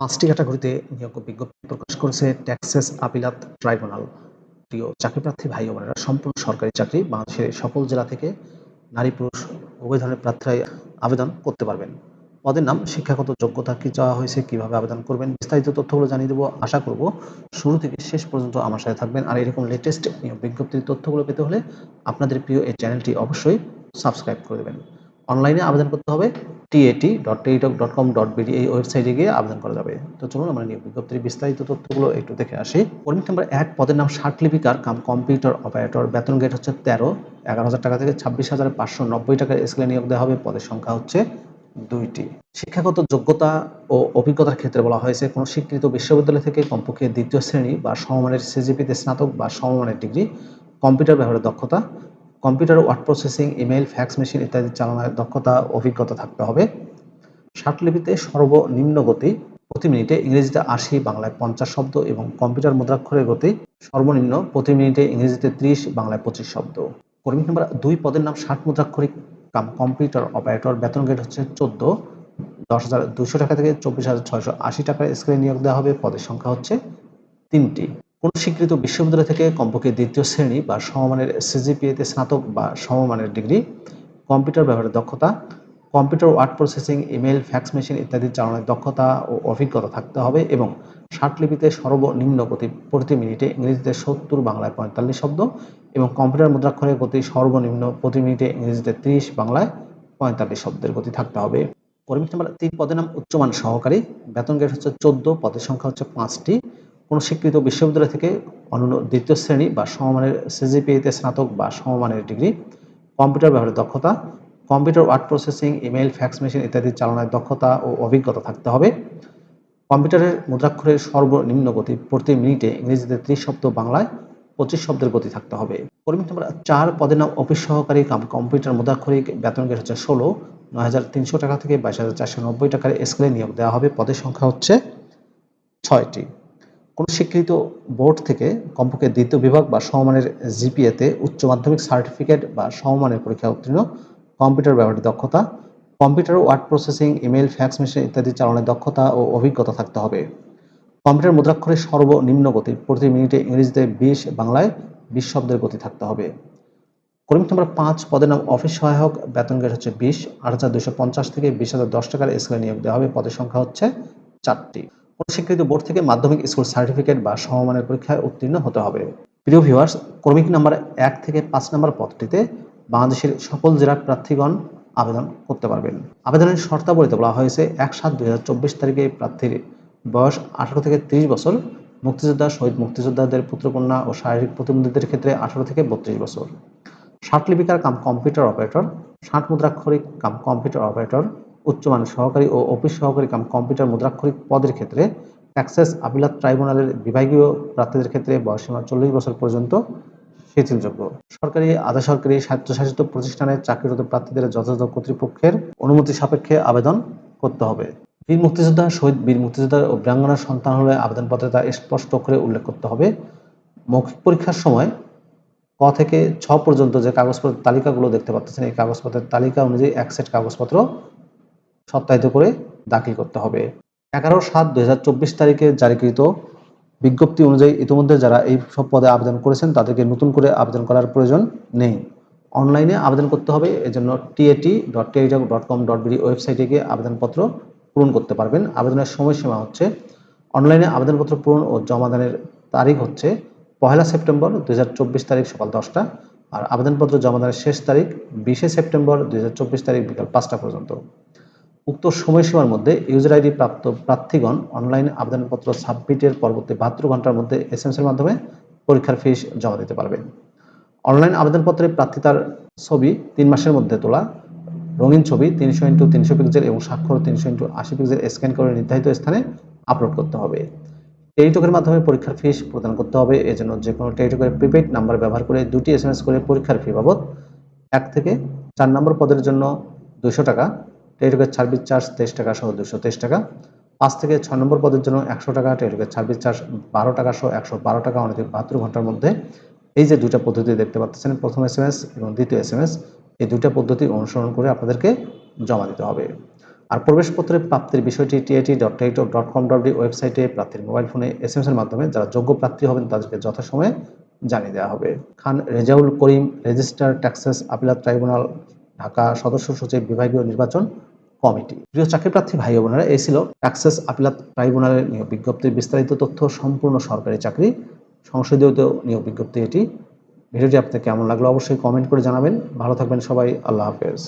পাঁচটি ক্যাটাগরিতে নিয়োগ বিজ্ঞপ্তি প্রকাশ করেছে ট্যাক্সেস আপিলাত ট্রাইব্যুনাল প্রিয় চাকরিপ্রার্থী ভাই বোনেরা, সম্পূর্ণ সরকারি চাকরি বাংলাদেশের সকল জেলা থেকে নারী পুরুষ উভয় ধরনের প্রার্থীরাই আবেদন করতে পারবেন। পদের নাম, শিক্ষাগত যোগ্যতা কি চাওয়া হয়েছে, কীভাবে আবেদন করবেন, বিস্তারিত তথ্যগুলো জানিয়ে দেবো। আশা করব শুরু থেকে শেষ পর্যন্ত আমার সাথে থাকবেন। আর এরকম লেটেস্ট নিয়োগ বিজ্ঞপ্তির তথ্যগুলো পেতে হলে আপনাদের প্রিয় এই চ্যানেলটি অবশ্যই সাবস্ক্রাইব করে দেবেন। অনলাইনে আবেদন করতে হবে। TAT dot Teletalk dot com dot BD এই ওয়েবসাইটে গিয়ে আবেদন করা যাবে। তো চলুন আমরা নিয়োগ বিজ্ঞপ্তির বিস্তারিত তথ্যগুলো একটু দেখে আসি। পয়েন্ট নাম্বার এক, পদের নাম লিপিকার কাম কম্পিউটার অপারেটর। বেতন গেট হচ্ছে তেরো, এগারো হাজার টাকা থেকে ছাব্বিশ হাজার পাঁচশো নব্বই টাকার স্কেলে নিয়োগ দেওয়া হবে। পদের সংখ্যা হচ্ছে দুইটি। শিক্ষাগত যোগ্যতা ও অভিজ্ঞতার ক্ষেত্রে বলা হয়েছে, কোনো স্বীকৃত বিশ্ববিদ্যালয় থেকে কমপক্ষে দ্বিতীয় শ্রেণি বা সমমানের সিজিপিতে স্নাতক বা সমমানের ডিগ্রি, কম্পিউটার ব্যবহারের দক্ষতা computer, word processing email fax machine ইত্যাদি চালানোর দক্ষতা, অভিজ্ঞতা থাকতে হবে। ষাটলিপিতে সর্বনিম্ন গতি প্রতি মিনিটে ইংরেজিতে আশি, বাংলায় পঞ্চাশ শব্দ এবং কম্পিউটার মুদ্রাক্ষরের গতি সর্বনিম্ন প্রতি মিনিটে ইংরেজিতে ত্রিশ, বাংলায় পঁচিশ শব্দ। কর্মী নাম্বার দুই পদের নাম ষাট মুদ্রাক্ষরিক কাম কম্পিউটার অপারেটর। বেতন গেট হচ্ছে চোদ্দ, দশ হাজার দুশো টাকা থেকে চব্বিশ হাজার ছয়শো আশি টাকার স্কেলে নিয়োগ দেওয়া হবে। পদের সংখ্যা হচ্ছে তিনটি। কোন স্বীকৃত বিশ্ববিদ্যালয় থেকে কমপক্ষে দ্বিতীয় শ্রেণি বা সমমানের সিজিপিএতে স্নাতক বা সমমানের ডিগ্রি, কম্পিউটার ব্যবহারের দক্ষতা, computer word processing email fax machine ইত্যাদি চালানোর দক্ষতা ও অভিজ্ঞতা থাকতে হবে এবং ষাটলিপিতে সর্বনিম্ন গতি প্রতি মিনিটে ইংরেজিতে সত্তর বাংলায় পঁয়তাল্লিশ শব্দ এবং কম্পিউটার মুদ্রাক্ষরের গতি সর্বনিম্ন প্রতি মিনিটে ইংরেজিতে ত্রিশ বাংলায় পঁয়তাল্লিশ শব্দের গতি থাকতে হবে। কর্মী নাম্বার তিন, পদের নাম উচ্চমান সহকারী। বেতন গেট হচ্ছে চোদ্দ, পদের সংখ্যা হচ্ছে পাঁচটি। কোনো স্বীকৃত বিশ্ববিদ্যালয় থেকে অনন্য দ্বিতীয় শ্রেণি বা সমমানের সিজিপিএতে স্নাতক বা সমমানের ডিগ্রি, কম্পিউটার ব্যবহারের দক্ষতা, computer word processing email fax machine ইত্যাদি চালানোর দক্ষতা ও অভিজ্ঞতা থাকতে হবে। কম্পিউটারের মুদ্রাক্ষরের সর্বনিম্ন গতি প্রতি মিনিটে ইংরেজিতে ত্রিশ শব্দ, বাংলায় পঁচিশ শব্দের গতি থাকতে হবে। কর্মী নাম্বার চার, পদের নাম অফিস সহকারী কাম, কম্পিউটার মুদ্রাক্ষরিক বেতন গেট হচ্ছে ষোলো, নয় হাজার তিনশো টাকা থেকে বাইশ হাজার চারশো নব্বই টাকার স্কেলে নিয়োগ দেওয়া হবে। পদের সংখ্যা হচ্ছে ছয়টি। কোনো স্বীকৃত বোর্ড থেকে কমপক্ষে দ্বিতীয় বিভাগ বা সমমানের জিপিএতে উচ্চ মাধ্যমিক সার্টিফিকেট বা সমমানের পরীক্ষা উত্তীর্ণ, কম্পিউটার ব্যবহারের দক্ষতা, computer word processing email fax machine ইত্যাদি চালানোর দক্ষতা ও অভিজ্ঞতা থাকতে হবে। কম্পিউটার মুদ্রাক্ষরের সর্বনিম্ন গতি, প্রতি মিনিটে ইংরেজিতে বিশ, বাংলায় বিশ শব্দের গতি থাকতে হবে। কর্মী নম্বর পাঁচ, পদের নাম অফিস সহায়ক, বেতন গেট হচ্ছে বিশ, আট হাজার দুশো পঞ্চাশ থেকে বিশ হাজার দশ টাকার স্কেলে নিয়োগ দেওয়া হবে, পদের সংখ্যা হচ্ছে চারটি। কোনো স্বীকৃত বোর্ড থেকে মাধ্যমিক স্কুল সার্টিফিকেট বা সমমানের পরীক্ষায় উত্তীর্ণ হতে হবে। প্রিয় ভিউয়ার্স, কর্মিক নাম্বার এক থেকে পাঁচ নম্বর পদটিতে বাংলাদেশের সকল জেলার প্রার্থীগণ আবেদন করতে পারবেন। আবেদনের শর্তাবলীতে বলা হয়েছে, এক সাত দুই তারিখে প্রার্থীর বয়স আঠারো থেকে তিরিশ বছর, মুক্তিযোদ্ধা, শহীদ মুক্তিযোদ্ধাদের পুত্রকন্যা ও শারীরিক প্রতিবন্ধীদের ক্ষেত্রে আঠারো থেকে বত্রিশ বছর। ষাট লিপিকার কাম কম্পিউটার অপারেটর ষাট মুদ্রাক্ষরিক কাম কম্পিউটার অপারেটর উচ্চমানের সহকারী ও অফিস সহকারী কাম কম্পিউটার মুদ্রাক্ষরিক পদের ক্ষেত্রে অ্যাক্সেস আপিলাত ট্রাইব্যুনালের বিভাগীয় প্রার্থীদের ক্ষেত্রে বয়সীমা চল্লিশ বছর পর্যন্ত শিথিলযোগ্য। সরকারি আধা সরকারি স্বায়ত্তশাসিত প্রতিষ্ঠানে চাকরিরত প্রার্থীদের যথাযথ কর্তৃপক্ষের অনুমতি সাপেক্ষে আবেদন করতে হবে। বীর মুক্তিযোদ্ধা শহীদ বীর মুক্তিযোদ্ধা ও বীরাঙ্গনার সন্তান হলে আবেদনপত্রে তা স্পষ্ট করে উল্লেখ করতে হবে। মৌখিক পরীক্ষার সময় ক থেকে ছ পর্যন্ত যে কাগজপত্রের তালিকাগুলো দেখতে পাচ্ছেন, এই কাগজপত্রের তালিকা অনুযায়ী এক সেট কাগজপত্র সত্যায়িত করে দাখিল করতে হবে। এগারো সাত দুই তারিখে জারিকৃত বিজ্ঞপ্তি অনুযায়ী ইতিমধ্যে যারা এই সব পদে আবেদন করেছেন, তাদেরকে নতুন করে আবেদন করার প্রয়োজন নেই। অনলাইনে আবেদন করতে হবে, এজন্য TAT dot Teletalk dot com dot BD ওয়েবসাইটে গিয়ে আবেদনপত্র পূরণ করতে পারবেন। আবেদনের সময়সীমা হচ্ছে, অনলাইনে আবেদনপত্র পূরণ ও জমাদানের তারিখ হচ্ছে পহেলা সেপ্টেম্বর দুই হাজার চব্বিশ তারিখ সকাল দশটা আর আবেদনপত্র জমাদানের শেষ তারিখ বিশে সেপ্টেম্বর দুই হাজার চব্বিশ তারিখ বিকাল পাঁচটা পর্যন্ত। উক্ত সময়সীমার মধ্যে ইউজার আইডি প্রাপ্ত প্রার্থীগণ অনলাইনে আবেদনপত্র সাবমিটের পরবর্তী বাহাত্তর ঘণ্টার মধ্যে এস এর মাধ্যমে পরীক্ষার ফিস জমা দিতে পারবেন। অনলাইন আবেদনপত্রে প্রার্থী তার ছবি তিন মাসের মধ্যে তোলা, রঙিন ছবি তিনশো ইন্টু তিনশো পিক্সেল এবং স্বাক্ষর তিনশো ইন্টু আশি পিক্সেল স্ক্যান করে নির্ধারিত স্থানে আপলোড করতে হবে। টেলিটকের মাধ্যমে পরীক্ষার ফিস প্রদান করতে হবে, এজন্য যে কোনো টেলিটকের প্রিপেড নাম্বার ব্যবহার করে দুটি এস করে পরীক্ষার ফি বাবদ এক থেকে চার নম্বর পদের জন্য দুশো টাকা টেলিটকের সার্ভিস চার্জ, তেইশ টাকা সহ দুশো তেইশ টাকা। পাঁচ থেকে ছয় নম্বর পদের জন্য একশো টাকা টেলিটকের সার্ভিস চার্জ, বারো টাকা সহ একশো বারো টাকা অনধিক বাহাত্তর ঘণ্টার মধ্যে। এই যে দুইটা পদ্ধতি দেখতে পাচ্ছেন, প্রথম এস এম এস এবং দ্বিতীয় এস এম এস এই দুইটা পদ্ধতি অনুসরণ করে আপনাদেরকে জমা দিতে হবে। আর প্রবেশপত্রের প্রাপ্তির বিষয়টি TIT dot Teletalk dot com dot ওয়েবসাইটে প্রার্থীর মোবাইল ফোনে এস এম এর মাধ্যমে যারা যোগ্য প্রার্থী হবেন, তাদেরকে যথাসময়ে জানিয়ে দেওয়া হবে। Khan Rezaul Karim, registrar taxes appellate tribunal, Dhaka সদস্য সচিব, বিভাগীয় নির্বাচন কমিটি। প্রিয় চাকরি প্রার্থী ভাই বোনেরা, এই ছিল ট্যাক্সেস আপিলাত ট্রাইব্যুনালের নিয়োগ বিজ্ঞপ্তির বিস্তারিত তথ্য, সম্পূর্ণ সরকারি চাকরি সংসদীয় নিয়োগ বিজ্ঞপ্তি এটি। ভিডিওটি আপনাদের কেমন লাগল অবশ্যই কমেন্ট করে জানাবেন। ভালো থাকবেন সবাই, আল্লাহ হাফেজ।